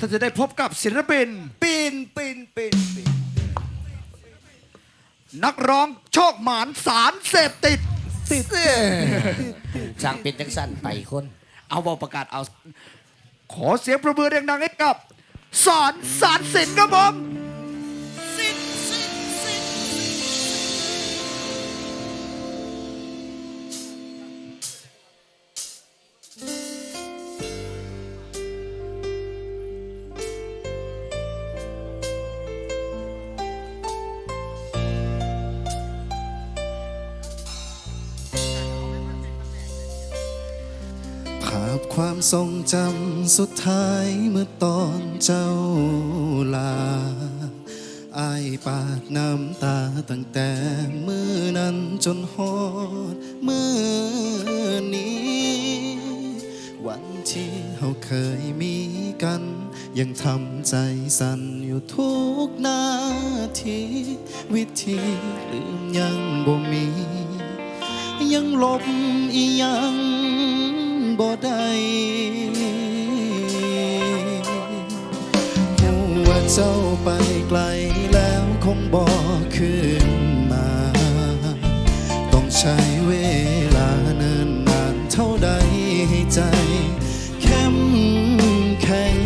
ท่านจะได้พบกับศิลปิน ปีนปีนปีนปีนนักร้องโชคหมานสารเสพติดติดช่างเป็นจังสั้นไต่คน เอาบอประกาศเอา ขอเสียงประมือดังๆให้กับ สอนสารสินครับผม ความทรงจำสุดท้ายเมื่อตอนเจ้าลาอายปาดน้ำตาตั้งแต่มือนั้นจนฮอดมือนี้ วันที่เราเคยมีกัน ยังทำใจสั่นอยู่ทุกนาที วิธีลืมยังบ่มี ยังลบอียัง บ่ได้หูว่าเจ้าไปไกลแล้วคงบ่คืนมา ต้องใช้เวลาเนินนานเท่าใดให้ใจเข้มแข็ง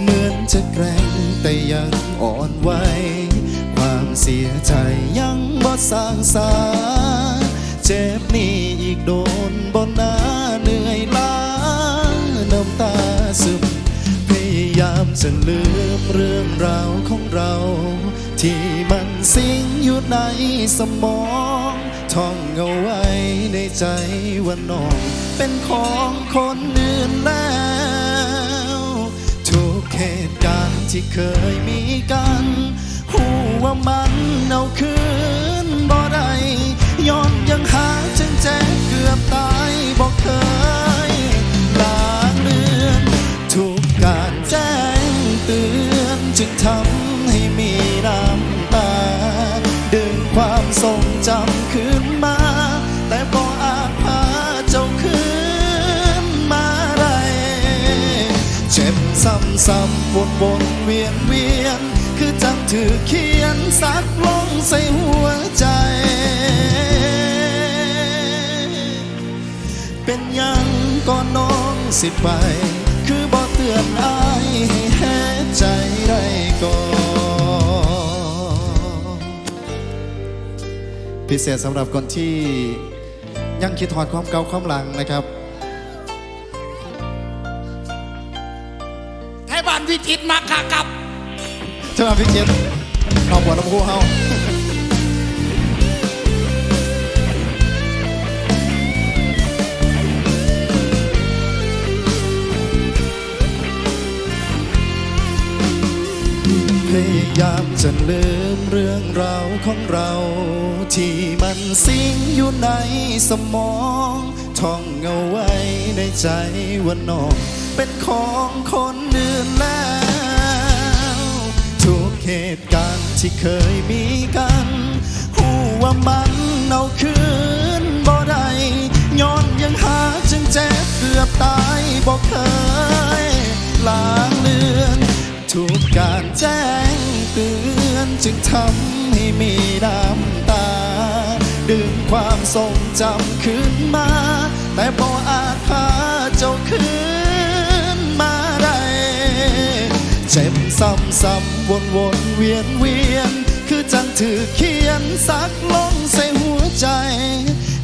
เหมือนจะแกร่งแต่ยังอ่อนไหวความเสียใจยังบ่สางสาเจ็บนี่อีกโดนบ จะลืมเรื่องราวของเรา ที่มันสิงอยู่ในสมอง ท่องเอาไว้ในใจว่าน้อง เป็นของคนอื่นแล้ว ทุกเหตุการณ์ที่เคยมีกันหูว่ามันเอาคืนบ่ไจึงทำให้มีน้ำตา ดึงความทรงจำคืนมา แต่บ่อาจพาเจ้าคืนมาได้เจ็บซ้ำๆวนวนเวียนเวียน คือจังถือเขียนสักลงใส่หัวใจ เป็นยังก็น้องสิไป คือบ่เตือนอา พิเศษสำหรับคนที่ยังคิดถอดความเก่าความหลังนะครับ ไทยบ้านวิจิตรมาค่ะกับเจ้าหน้าพี่เจนเอาหัวลำพูเฮาพยายามจะลืมเรื่องราวของเรา ที่มันสิงอยู่ในสมองท่องเอาไว้ในใจว่าน้อง เป็นของคนอื่นแล้ว ทุกเหตุการณ์ที่เคยมีกันหูว่ามันเอาคืนบ่ได้ย้อนยังหาจึงเจ็บเกือบตายบอกเคยลางเลือนทุกการแจ้งเตือนจึงทำให้มีน้ำ ดึงความทรงจำคืนมา แต่บ่อาจพาเจ้าคืนมาได้เจ็บซ้ำซ้ำวนวนเวียนเวียน คือจังถือเขียนสักลงใส่หัวใจ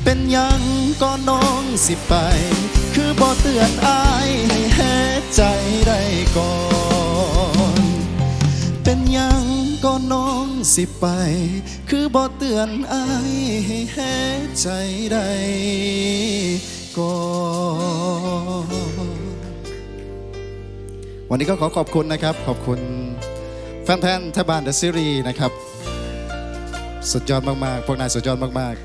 เป็นยังก็น้องสิไป คือบ่เตือนอายให้แห้ใจได้ก่อน เป็นยังก็น้อง สิไป คือบ่เตือนอายให้แห้ใจได้ก่อนวันนี้ก็ขอขอบคุณนะครับ ขอบคุณแฟนๆทบานเดอะซีรีส์นะครับ สุดยอดมากๆ พวกนายสุดยอดมากๆ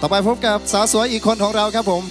ต่อไปพบกับสาวสวยอีกคนของเราครับผม